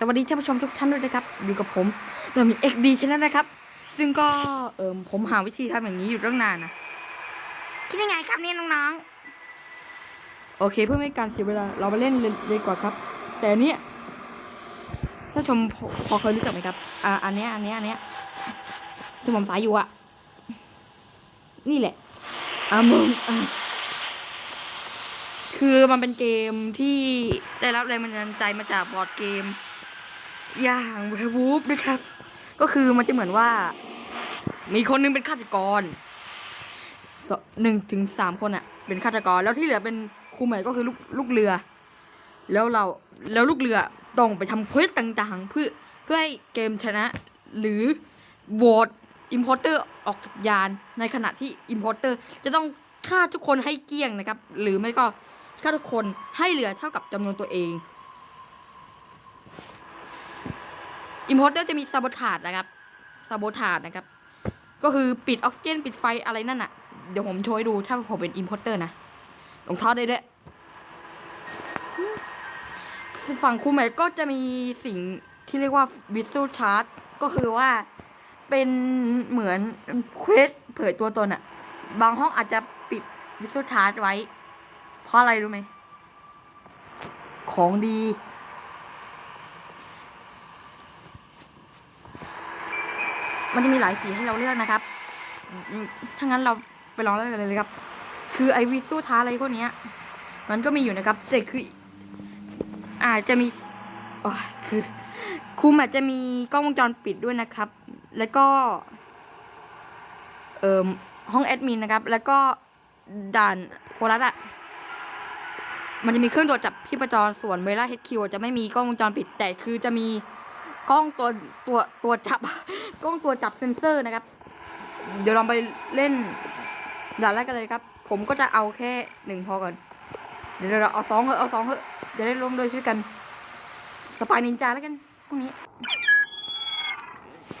สวัสดีท่านผู้ชมทุกท่านด้วยนะครับอยู่กับผมโดมิเอ็กดีชนะนะครับ ซึ่งก็เอิมผมหาวิธีทำอย่างนี้อยู่ตั้งนานนะคิดยังไงครับเนี่ยน้องโอเคเพื่อไม่ให้การเสียเวลาเราไปเล่นเลยเลยดีกว่าครับ แต่อันเนี้ยท่านผู้ชมพอพอเคยรู้จักไหมครับอ่าอันเนี้ยอันเนี้ยอันเนี้ยที่ผมสายอยู่อะนี่แหละอามึงคือมันเป็นเกมที่ได้รับแรงบันดาลใจมาจากบอร์ดเกม อย่างเววูฟนะครับ ก็คือมันจะเหมือนว่า มีคนหนึงเป็นฆาตกรหนึ่งถึงสามคนอะเป็นฆาตกรแล้วที่เหลือเป็นครูใหม่ก็คือลูกลูกเรือ แล้วเราแล้วลูกเรือต้องไปทำเควสต่างๆ เพื่อเพื่อให้เกมชนะ หรือโหวตอิมพอร์เตอร์ออกจากยานในขณะที่อิมพอร์เตอร์จะต้องฆ่าทุกคนให้เกลี้ยงนะครับ หรือไม่ก็ฆ่าทุกคนให้เหลือเท่ากับจำนวนตัวเอง อิมพอร์เตอร์จะมีซาบ o ทาดนะครับซาบ o ทาดนะครับ ก็คือปิดออกซิเจน ปิดไฟอะไรนั่นอะเดี๋ยวผมโชว์ให้ดูถ้าผมเป็นอิมพอร์เตอร์นะรองเท้าได้ด้วยฝั่งคูเมทก็จะมีสิ่งที่เรียกว่าวิส u ลชาร์ t ก็คือว่าเป็นเหมือนเควสเผยตัวตนอะบางห้องอาจจะปิดวิส u ลชาร์ t ไว้ เพราะอะไรรู้ไหม ของดี มันจะมีหลายสีให้เราเลือกนะครับถ้างั้นเราไปลองเลือกกันเลยครับ คือไอวิสูท้าอะไรพวกนี้มันก็มีอยู่นะครับแต่คืออาจจะมีอ๋อคือคุมอาจจะมีกล้องวงจรปิดด้วยนะครับ แล้วก็ เอ่อห้องแอดมินนะครับ แล้วก็ด่านโคลัสอะมันจะมีเครื่องตรวจจับชีพจรส่วนเวลา HQ จะไม่มีกล้องวงจรปิด แต่คือจะมี กล้องตัวตัวตัวจับ กล้องตัวจับเซนเซอร์นะครับ เดี๋ยวลองไปเล่นด่านแรกกันเลยครับ ผมก็จะเอาแค่หนึ่งพอก่อน เดี๋ยวเราเอาสองเถอะเอาสองเถอะจะได้ร่วมด้วยช่วยกัน สปายนินจาแล้วกันพวกนี้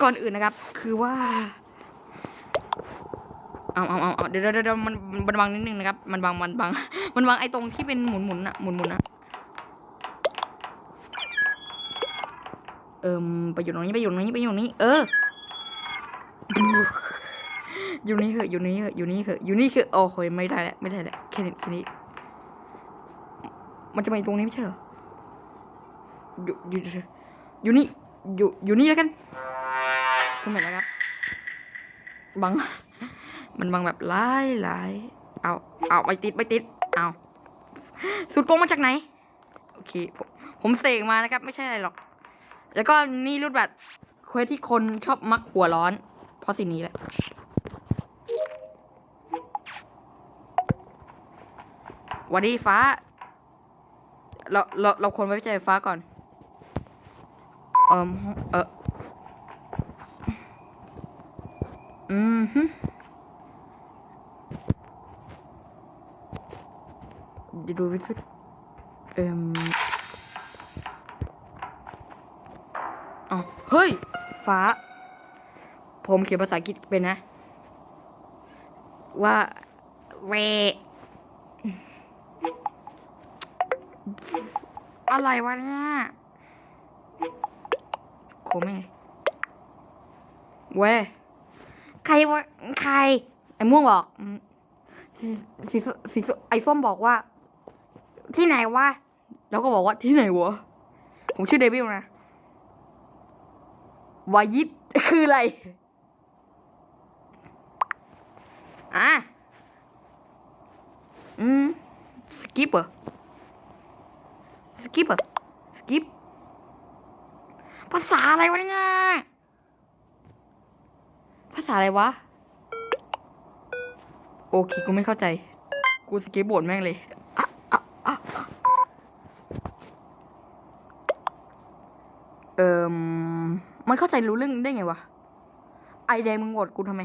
ก่อนอื่นนะครับ คือว่าเอาเอาเอาเดี๋ยวเดี๋ยวเดี๋ยวมันมันบังนิดนึงนะครับ มันบังมันบังมันบังไอ้ตรงที่เป็นหมุนหมุนอะหมุนหมุนอะ เอิมไปอยู่ตรงนี้ไปอยู่ตรงนี้ไปอยู่ตรงนี้ เออ อยู่นี่เหอะอยู่นี่เหอะอยู่นี่เหอะอยู่นี่คือโอ้โหไม่ได้แล้วไม่ได้แล้วแค่นี้แค่นี้ มันจะมาอยู่ตรงนี้ไม่ใช่เหรออยู่อยู่อยู่นี่อยู่อยู่นี่แล้วกันคุณเห็นแล้วครับบังมันบังแบบไล่ไล่เอาเอาไปติดไปติดเอาสุดโกงมาจากไหน โอเคผมผมเสกมานะครับ ไม่ใช่อะไรหรอก แล้วก็นี่รูดบัตรเควสที่คนชอบมักหัวร้อน เพราะสิ่งนี้แหละวัสดีฟ้า เราเราเราควรไว้ใจฟ้าก่อนเอ่อเอออืมฮึดูวิสุทธ์เอ่ มอ๋อเฮ้ย ฟ้า ผมเขียนภาษาอังกฤษเป็นนะ ว่าเวอะไรวะเนี่ยโคแม่เว้ใครวะใคร ไอ้ม่วงบอกสีสีสีสีไอ้ส้มบอกว่า ที่ไหนวะ แล้วก็บอกว่าที่ไหนวะ ผมชื่อเดวิลนะ วายิดคืออะไร อะ อืม สกิปเหรอ สกิปเหรอ สกิป ภาษาอะไรวะเนี่ยภาษาอะไรวะ โอเค กูไม่เข้าใจ กูสกิปบทแม่งเลยอะอะอะอะเอ่มมันเข้าใจรู้เรื่องได้ไงวะ ไอแดงมึงโหวตกูทำไม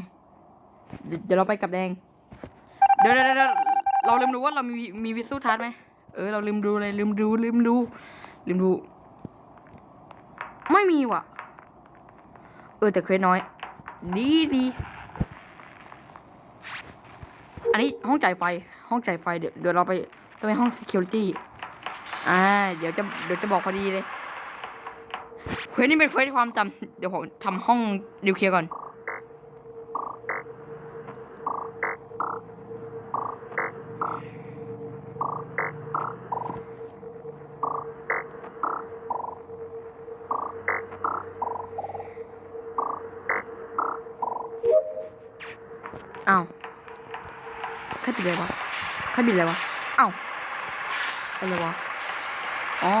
เดี๋ยวเราไปกับแดง เดี๋ยวเดี๋ยวเดี๋ยวเราลืมดูว่าเรามีมีวิสูทัศน์ไหมเออเราลืมดูเลยลืมดูลืมดูลืมดู ไม่มีว่ะ เออแต่เควสน้อย ดีดีอันนี้ห้องจ่ายไฟ ห้องจ่ายไฟเดี๋ยวเดี๋ยวเราไปต้องไปห้อง security อ่า เดี๋ยวจะเดี๋ยวจะบอกพอดีเลย เควสนี้เป็นเควสความจำเดี๋ยวผมทำห้องนิวเคลียร์ก่อน อ้าวใครปิดอะไรวะใครปิดอะไรวะ อ้าวอะไรวะ อ๋อ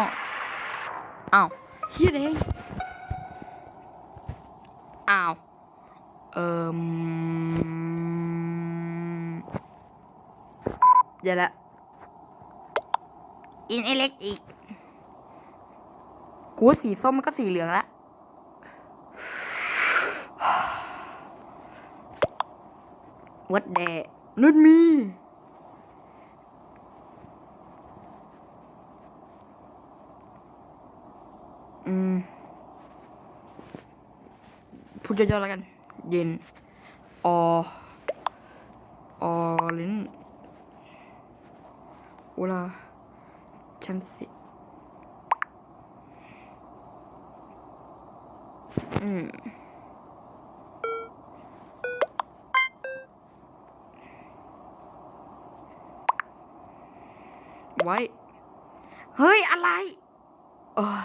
อ้าว เฮียเองอ้าว เอ่มเดี๋ยวละอินเอเล็กอีก กูสีส้มมันก็สีเหลืองละ What the not me อื พูดย่อๆแล้วกัน เย็น อออลินอุลาชัมสิอืมไว้ เฮ้ย อะไรเออ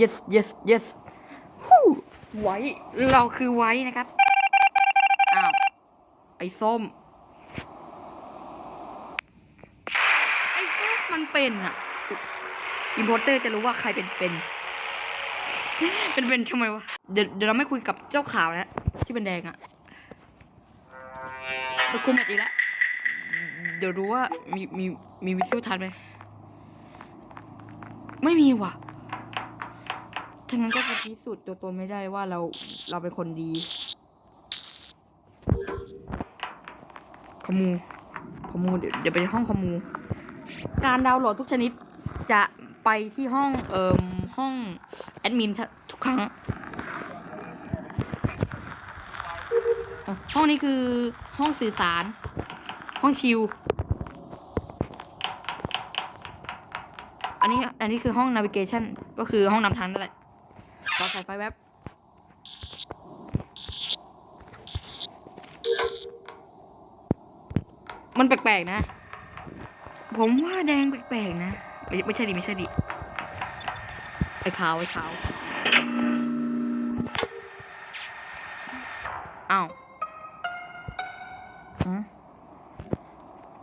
yes yes yes ฮู้ ไว้เราคือไว้นะครับ อ้าว ไอ้ส้ม ไอ้ส้มมันเป็นอะอินโพเตอร์จะรู้ว่าใครเป็นเป็น เป็นเป็นทำไมวะ เดี๋ยวเดี๋ยวเราไม่คุยกับเจ้าขาวแล้วที่เป็นแดงอะเราคุยแบบอีกแล้ว เดี๋ยวรู้ว่ามีมีมีวิซิวทันไหม ไม่มีว่ะ ทั้งนั้นก็จะพิสูจน์ตัวตนไม่ได้ว่าเราเราเป็นคนดีคอมมูคอมมูเดี๋ยวเดี๋ยวไปห้องคอมมู การดาวน์โหลดทุกชนิดจะไปที่ห้องเอ่มห้องแอดมินทุกครั้ง ห้องนี้คือห้องสื่อสาร ห้องชิลอันนี้อันนี้คือห้อง navigation ก็คือห้องนำทางนั่นแหละ ต่อสายไฟแวบมันแปลกๆนะ ผมว่าแดงแปลกๆนะ ไม่ใช่ดิไม่ใช่ดิ ไอ้ขาวไอ้ขาวอ้าวอืม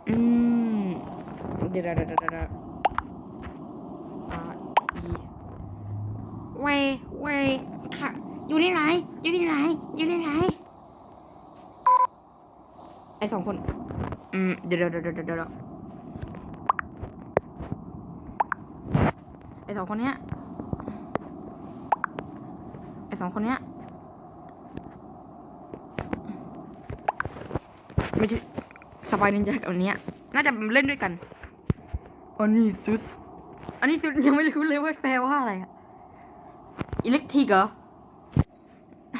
อืมเดี๋ยวเดี๋ยวเดี๋ยวเดี๋ยวเดี๋ยว R E เวยเวยค่ะ อยู่ที่ไหน อยู่ที่ไหน อยู่ที่ไหน ไอ สองคน อืมเดี๋ยวเดี๋ยวเดี๋ยวเดี๋ยวเดี๋ยวไอสองคนเนี้ย ไอสองคนเนี้ย ไม่ใช่สปายนินจากับอันเนี้ย น่าจะเล่นด้วยกัน อันนี้ซุดอันนี้ซุดยังไม่รู้เลยว่าแปลว่าอะไรอะอิเล็กทริกเหรอ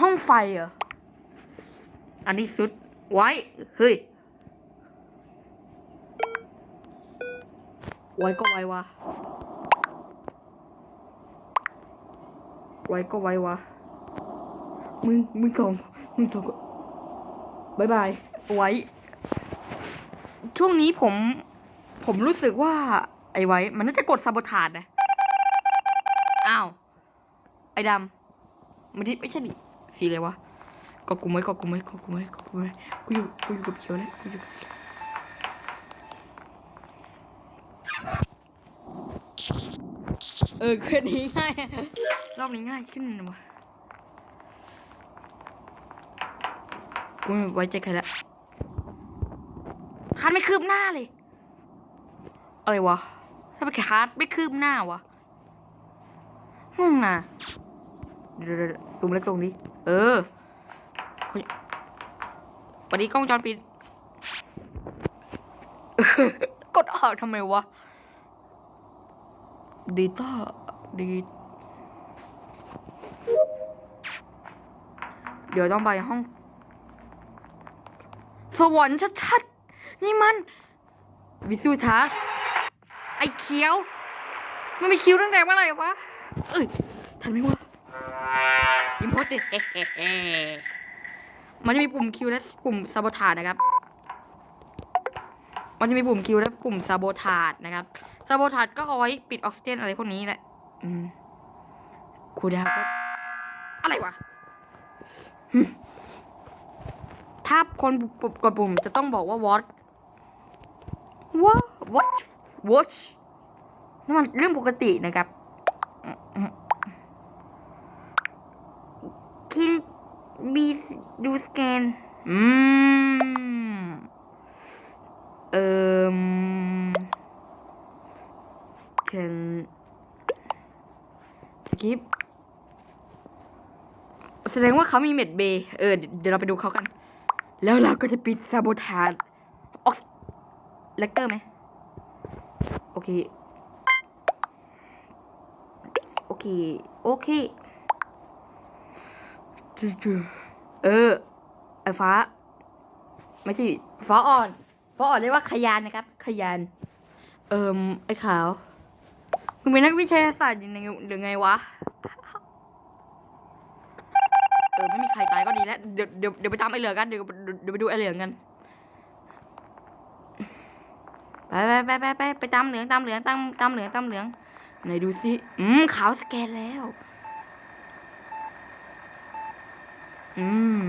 ห้องไฟเหรอ อันนี้ซุด ไว้ เฮ้ย ไว้ก็ไว้วะ ไว้ก็ไว้วะ มึง มึงสองมึงสองบายบาย ไว้ ช่วงนี้ผม ผมรู้สึกว่า ไอ้ไว้ มันน่าจะกดซาบทาดนะ อ้าว ไอ้ดำไม่ใช่ไม่ใช่ดิสีอะไรวะ กดกุมไว้กดกุมไว้กดกุมไว้กดกุมไว้กูอยู่กูอยู่กับเขียวแล้วกูอยู่กับเขียวเออคืนนี้ง่ายรอบนี้ง่ายขึ้นนะวะกูไม่ไว้ใจใครละคาดไม่คืบหน้าเลย อะไรวะถ้าไปคาดไม่คืบหน้าวะงงนะเดี๋ยวซูมเล็กลงดิ เออ วันนี้กล้องวงจรปิด กดออกทำไมวะดีต้าดีเดี๋ยวต้องไปห้อง สวรรค์ชัดๆ นี่มัน วิสุทัศน์ไอ้เขียว มันไม่คิวตั้งแต่เมื่อไหร่วะ เอ้ย ทันไหมวะอิมพอร์ตเฮ้เฮ้เฮ้ มันจะมีปุ่มคิวและปุ่มซาโบทานะครับ มันจะมีปุ่มคิวและปุ่มซาโบทาดนะครับซาโบทาดก็เอาไว้ปิดออกซิเจนอะไรพวกนี้แหละอืมคูดาก็อะไรวะ ถ้าคนกดปุ่มจะต้องบอกว่า what what what watch นั่นมันเรื่องปกตินะครับอืม คิน บีดูสแกน อืม เอ่ม can skip แสดงว่าเขามีเม็ดเบย์เออ เดี๋ยวเราไปดูเขากัน แล้วเราก็จะปิดซาโบทานออกเลกเตอร์ไหม โอเค โอเค โอเค จู่ๆเออ ไอ้ฟ้า ไม่ใช่ฟ้าอ่อน ฟ้าอ่อนเรียกว่าขยานนะครับ ขยาน เอิมไอ้ขาว มึงเป็นนักวิทยาศาสตร์ยังไงหรือไงวะ เออ ไม่มีใครตายก็ดีแล้ว เดี๋ยวเดี๋ยวเดี๋ยวไปตามไอ้เหลืองกัน เดี๋ยวเดี๋ยวไปดูไอ้เหลืองกันไปไปไปไปไปไปตามเหลืองตามเหลืองตามตามเหลืองตามเหลืองไหนดูสิ อืมขาวสแกนแล้ว อืม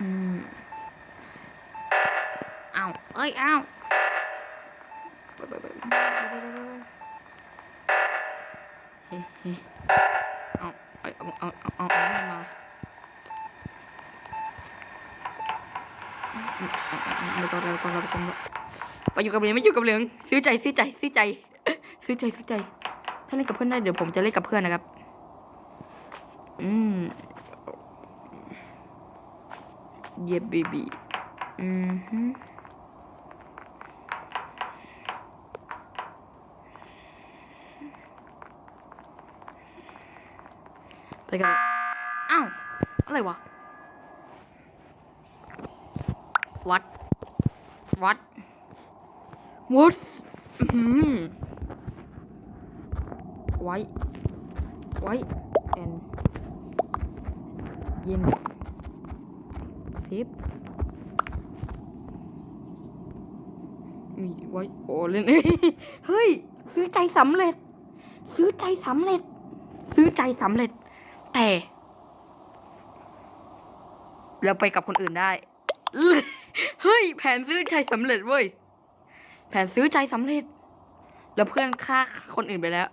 อืมเอาเอ้ยเอาไปไปไปไปไปไปเฮ้เฮ้เอาเอาเอาเอาเอาเอาเอามาไม่องเราต้องเราต้องไปอยู่กับเหลืองไม่อยู่กับเหลืองซื้อใจซื้อใจซื้อใจ ซื้อใจซื้อใจ ถ้าเล่นกับเพื่อนได้เดี๋ยวผมจะเล่นกับเพื่อนนะครับ อืมเย็บบีบีอืมฮึไปกันอ้าว อะไรวะวัดวัด what อืม ไว้ ไว้ and เย็นซิปมีไว้โอเล่นเฮ้ย ซื้อใจสำเร็จ ซื้อใจสำเร็จ ซื้อใจสำเร็จ แต่เราไปกับคนอื่นได้ เฮ้ย แผนซื้อใจสำเร็จเว้ย แผนซื้อใจสำเร็จ แล้วเพื่อนฆ่าคนอื่นไปแล้ว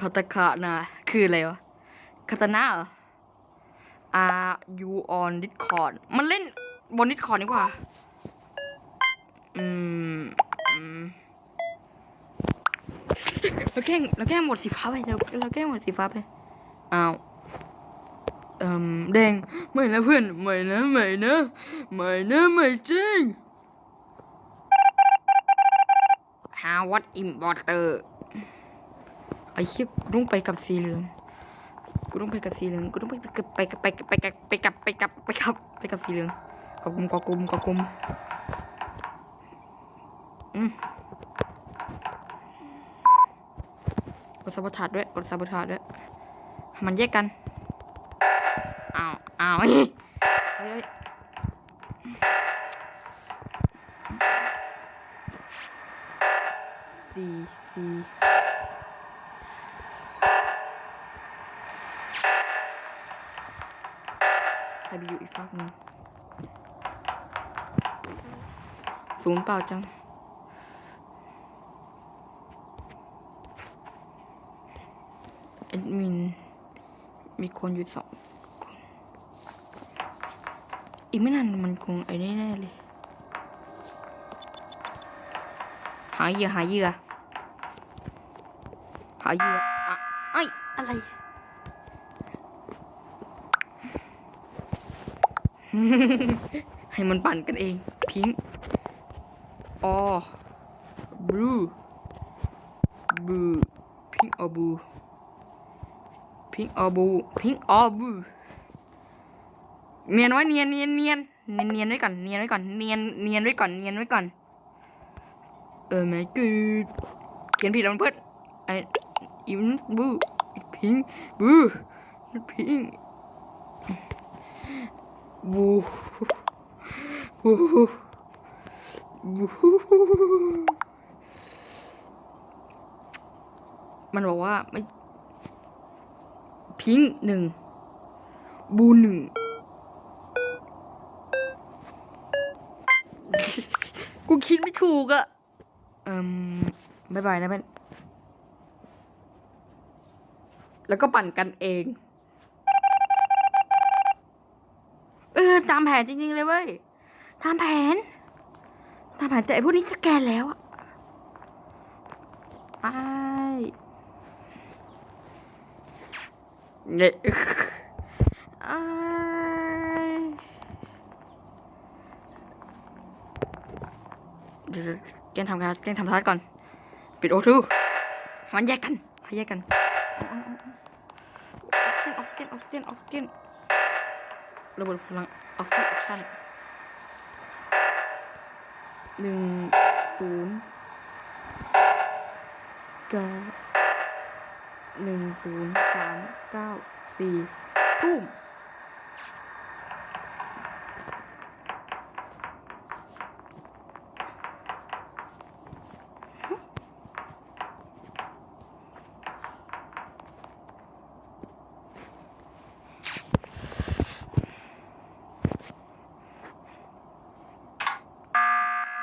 คาตาคานะคืออะไรวะคาตานะเหรอ Are you on Discord มันเล่นบน Discord นี่หว่าอืมอืมเราแกล้งเราแกล้งหมดสีฟ้าไปเราเราแกล้งหมดสีฟ้าไปอ้าวเอ่มแดงไม่นะเพื่อนไม่นะไม่นะไม่นะไม่จริง How what importer ไอ้เหี้ยกูต้องไปกับสีเหลืองกูต้องไปกับสีเหลืองกูต้องไปกับไปกับไปกับไปกับไปกับไปกับไปกับไปกับสีเหลืองกอกุมกอกุมกอกุมอืมกดซับทาดด้วยกดซับทาดด้วยมันแยกกันอ้าวอ้าวเฮ้ยเฮ้ยสี่สี่ใคร ไปอยู่อีกฝั่งหนึงศูนย์เปล่าจัง แอดมิน มีคนอยู่สองคนอีกไม่นานมันคงไอ้นี่แน่เลย หาเหยื่อหาเหยื่อหาเหยื่ออะไออะไร ให้มันปั่นกันเอง พิงออบลูบูพิงออบู พิงออบู พิงออบู เนียนไว้เนียนเนียนเนียนเนียนเนียนไว้ก่อน เนียนไว้ก่อน เนียน เนียนไว้ก่อน เนียนไว้ก่อน เออไม่กูเขียนผิดแล้วมันเพิ่นไออิมบู พิงบู พิง บูบูบูมันบอกว่าไม่พิงหนึ่งบูหนึ่งกูคิดไม่ถูกอะอืมบายบายนะเพื่อนแล้วก็ปั่นกันเอง เออ ตามแผนจริงๆเลยเว้ย ตามแผน ตามแผนแต่ไอพวกนี้สแกนแล้วอะไอ้ายเนี่ยอ้ายเดี๋ยวๆแกล้งทำการแกล้งทำทัศก่อน ปิดโอทูมันแยกกันให้แยกกันออกซิเจนออกซิเจนออกซิเจนออกซิเจน ระเบิดพลังออฟฟิศออคชั่นหนึ่งศูนย์เก้าหนึ่งศูนย์สามเก้าสี่ตุ้ม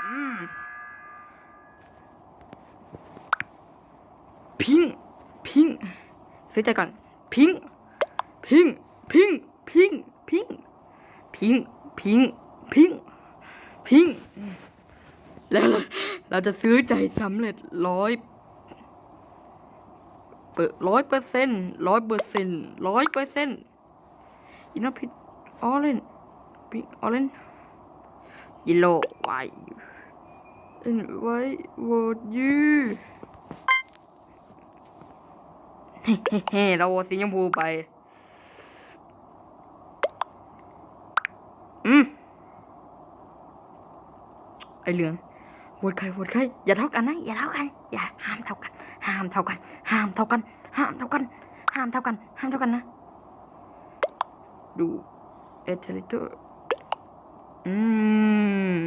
อืมพิงพิง ซื้อใจก่อน พิง พิง พิง พิง พิง พิง พิง พิง พิง แล้วเราจะซื้อใจสำเร็จร้อยเปอร์ร้อยเปอร์เซ็นต์ร้อยเปอร์เซ็นต์ร้อยเปอร์เซ็นต์อินทพิออเรนพิงออเรน yellow white and white would you เฮ้เราโหวตสีชมพูไป อืมไอเหลืองโหวตใครโหวตใครอย่าเท่ากันนะอย่าเท่ากัน อย่าห้ามเท่ากัน ห้ามเท่ากัน ห้ามเท่ากัน ห้ามเท่ากัน ห้ามเท่ากัน ห้ามเท่ากันนะ ดูเอเทลิตอร์อืม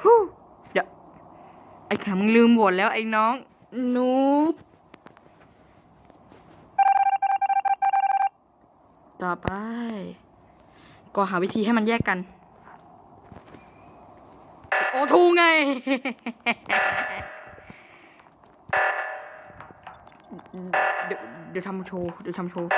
ฮู้เดี๋ยวไอ้ขามึงลืมโหวตแล้วไอ้น้อง นูบต่อไป ก็หาวิธีให้มันแยกกัน โอทูไง เดี๋ยวเดี๋ยวทำโชว์ เดี๋ยวทำโชว์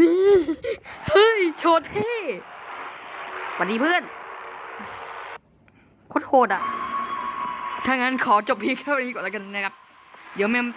นี่ เฮ้ย โชว์เท่สวัส ดีเพื่อนโคตรโหดอะ ถ้างั้นขอจบเพียงแค่นี้ก่อนแล้วกันนะครับ เดี๋ยวแม่มเต